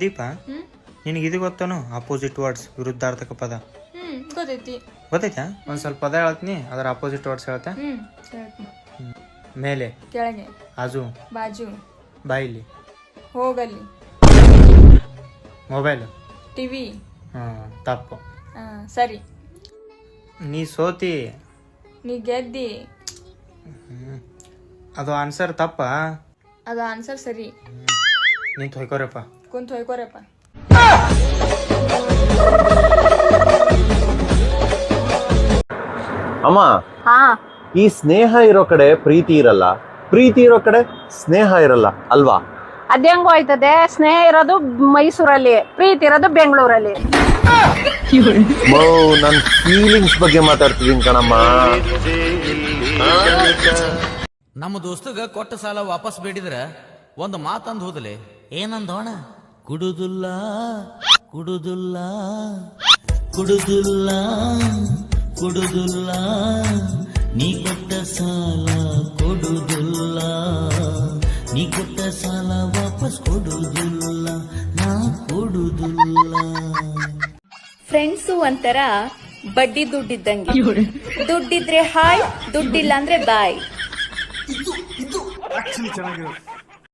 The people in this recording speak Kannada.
ದೀಪ? ನಿನಗೆ ಇದು ಗೊತ್ತನು? ಅಪೋಸಿಟ್ ವರ್ಡ್ಸ್ ವಿರುದ್ಧಾರ್ಥಕ ಪದ. ಹ್ಮ್ ಗೊತ್ತೈತಿ. ಗೊತ್ತೈತಾ? ಒಂದು ಸ್ವಲ್ಪ ಪದ ಹೇಳ್ತೀನಿ ಅದರ ಅಪೋಸಿಟ್ ವರ್ಡ್ಸ್ ಹೇಳ್ತಾ ಹ್ಮ್ ಹೇಳ್ತೀನಿ. ಮೇಲೆ. ಕೆಳಗೆ. ಆಜು. ಬಾಜು. ಬಾಯಿಲಿ. ಹೋಗಲಿ ಮೊಬೈಲ್. ಟಿವಿ. ಹಾಂ ತಪ್ಪು. ಸರಿ. ನೀ ಸೋತಿ. ನೀ ಗೆದ್ದಿ. ಅದು ಆನ್ಸರ್ ತಪ್ಪ? ಅದು ಆನ್ಸರ್ ಸರಿ. ನೀನು ತೊಯ್ಕೋರಪ್ಪ. ಕುಂತ ಹೋಯ್ಕೋರಪ್ಪ ಅಮ್ಮ ಹಾ. ಈ ಸ್ನೇಹ ಇರೋ ಕಡೆ ಪ್ರೀತಿ ಇರಲ್ಲ. ಪ್ರೀತಿ ಇರೋ ಕಡೆ ಸ್ನೇಹ ಇರಲ್ಲ ಅಲ್ವಾ? ಅದೇಂಗೋ ಆಯ್ತದೆ? ಸ್ನೇಹ ಇರೋದು ಮೈಸೂರಲ್ಲಿ ಪ್ರೀತಿ ಇರೋದು ಬೆಂಗಳೂರಲ್ಲಿ. ಮೌ ನನ್ ಫೀಲಿಂಗ್ಸ್ ಬಗ್ಗೆ ಮಾತಾಡ್ತಿದ್ದೀನಿ ಕಣಮ್ಮ. ನಮ್ಮ ದೋಸ್ತಗ ಕೊಟ್ಟ ಸಾಲ ವಾಪಸ್ ಬೇಡಿದ್ರ ಒಂದು ಮಾತಂದು ಹೋದಲೆ. ಏನಂದೋಣ? ಕುಡುದುಲ್ಲ ಕುಡುದುಲ್ಲ ಕುಡುದುಲ್ಲ ಕುಡುದುಲ್ಲ. ನೀ ಕೊಟ್ಟ ಸಾಲ ಕೊಡುದುಲ್ಲ. ನೀ ಕೊಟ್ಟ ಸಾಲ ವಾಪಸ್ ಕೊಡುದುಲ್ಲ. ನಾ ಕೊಡುದುಲ್ಲ. ಫ್ರೆಂಡ್ಸು ಒಂಥರ ಬಡ್ಡಿ ದುಡ್ಡಿದ್ದಂಗೆ. ದುಡ್ಡಿದ್ರೆ ಹಾಯ್ ದುಡ್ಡಿಲ್ಲ ಅಂದ್ರೆ ಬಾಯ್